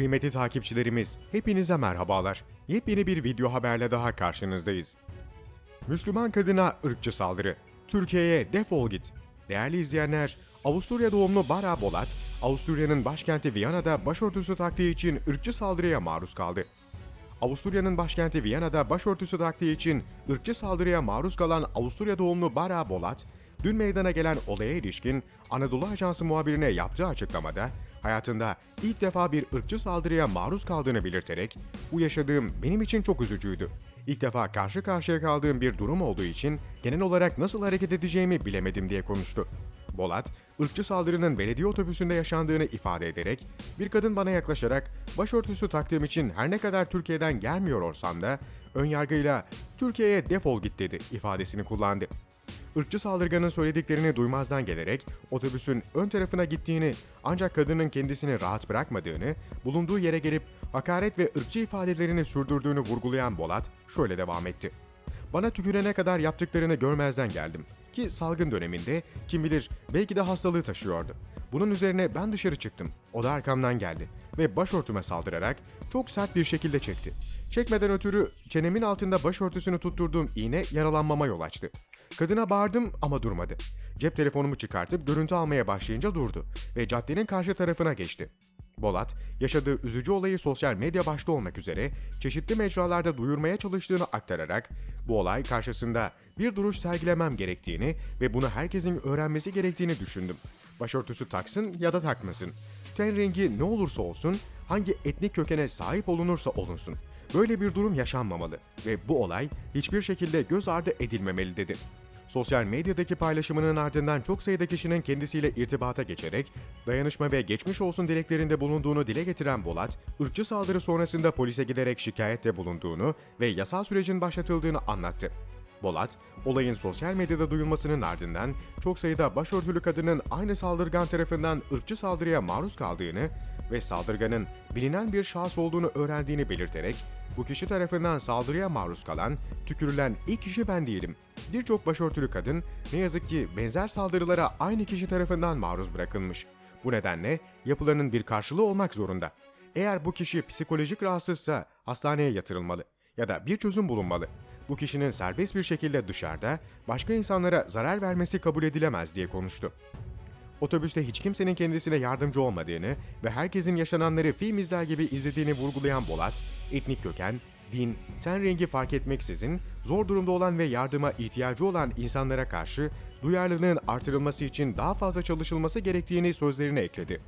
Kıymetli takipçilerimiz, hepinize merhabalar. Yepyeni bir video haberle daha karşınızdayız. Müslüman kadına ırkçı saldırı. Türkiye'ye defol git. Değerli izleyenler, Avusturya doğumlu Bara Bolat, Avusturya'nın başkenti Viyana'da başörtüsü taktığı için ırkçı saldırıya maruz kaldı. Avusturya'nın başkenti Viyana'da başörtüsü taktığı için ırkçı saldırıya maruz kalan Avusturya doğumlu Bara Bolat, dün meydana gelen olaya ilişkin Anadolu Ajansı muhabirine yaptığı açıklamada hayatında ilk defa bir ırkçı saldırıya maruz kaldığını belirterek bu yaşadığım benim için çok üzücüydü. İlk defa karşı karşıya kaldığım bir durum olduğu için genel olarak nasıl hareket edeceğimi bilemedim diye konuştu. Bolat, ırkçı saldırının belediye otobüsünde yaşandığını ifade ederek, bir kadın bana yaklaşarak başörtüsü taktığım için her ne kadar Türkiye'den gelmiyor olsam da önyargıyla Türkiye'ye defol git dedi ifadesini kullandı. Irkçı saldırganın söylediklerini duymazdan gelerek otobüsün ön tarafına gittiğini ancak kadının kendisini rahat bırakmadığını, bulunduğu yere gelip hakaret ve ırkçı ifadelerini sürdürdüğünü vurgulayan Bolat şöyle devam etti. Bana tükürene kadar yaptıklarını görmezden geldim. Ki salgın döneminde kim bilir belki de hastalığı taşıyordu. Bunun üzerine ben dışarı çıktım. O da arkamdan geldi ve başörtüme saldırarak çok sert bir şekilde çekti. Çekmeden ötürü çenemin altında başörtüsünü tutturduğum iğne yaralanmama yol açtı. Kadına bağırdım ama durmadı. Cep telefonumu çıkartıp görüntü almaya başlayınca durdu ve caddenin karşı tarafına geçti. Bolat, yaşadığı üzücü olayı sosyal medya başta olmak üzere çeşitli mecralarda duyurmaya çalıştığını aktararak bu olay karşısında bir duruş sergilemem gerektiğini ve bunu herkesin öğrenmesi gerektiğini düşündüm. Başörtüsü taksın ya da takmasın. Ten rengi ne olursa olsun, hangi etnik kökene sahip olunursa olunsun. Böyle bir durum yaşanmamalı ve bu olay hiçbir şekilde göz ardı edilmemeli dedi. Sosyal medyadaki paylaşımının ardından çok sayıda kişinin kendisiyle irtibata geçerek dayanışma ve geçmiş olsun dileklerinde bulunduğunu dile getiren Bolat, ırkçı saldırı sonrasında polise giderek şikayette bulunduğunu ve yasal sürecin başlatıldığını anlattı. Bolat, olayın sosyal medyada duyulmasının ardından çok sayıda başörtülü kadının aynı saldırgan tarafından ırkçı saldırıya maruz kaldığını ve saldırganın bilinen bir şahıs olduğunu öğrendiğini belirterek, bu kişi tarafından saldırıya maruz kalan, tükürülen ilk kişi ben değilim. Birçok başörtülü kadın ne yazık ki benzer saldırılara aynı kişi tarafından maruz bırakılmış. Bu nedenle yapılanın bir karşılığı olmak zorunda. Eğer bu kişi psikolojik rahatsızsa hastaneye yatırılmalı ya da bir çözüm bulunmalı. Bu kişinin serbest bir şekilde dışarıda başka insanlara zarar vermesi kabul edilemez diye konuştu. Otobüste hiç kimsenin kendisine yardımcı olmadığını ve herkesin yaşananları film izler gibi izlediğini vurgulayan Bolat, etnik köken, din, ten rengi fark etmeksizin zor durumda olan ve yardıma ihtiyacı olan insanlara karşı duyarlılığın artırılması için daha fazla çalışılması gerektiğini sözlerine ekledi.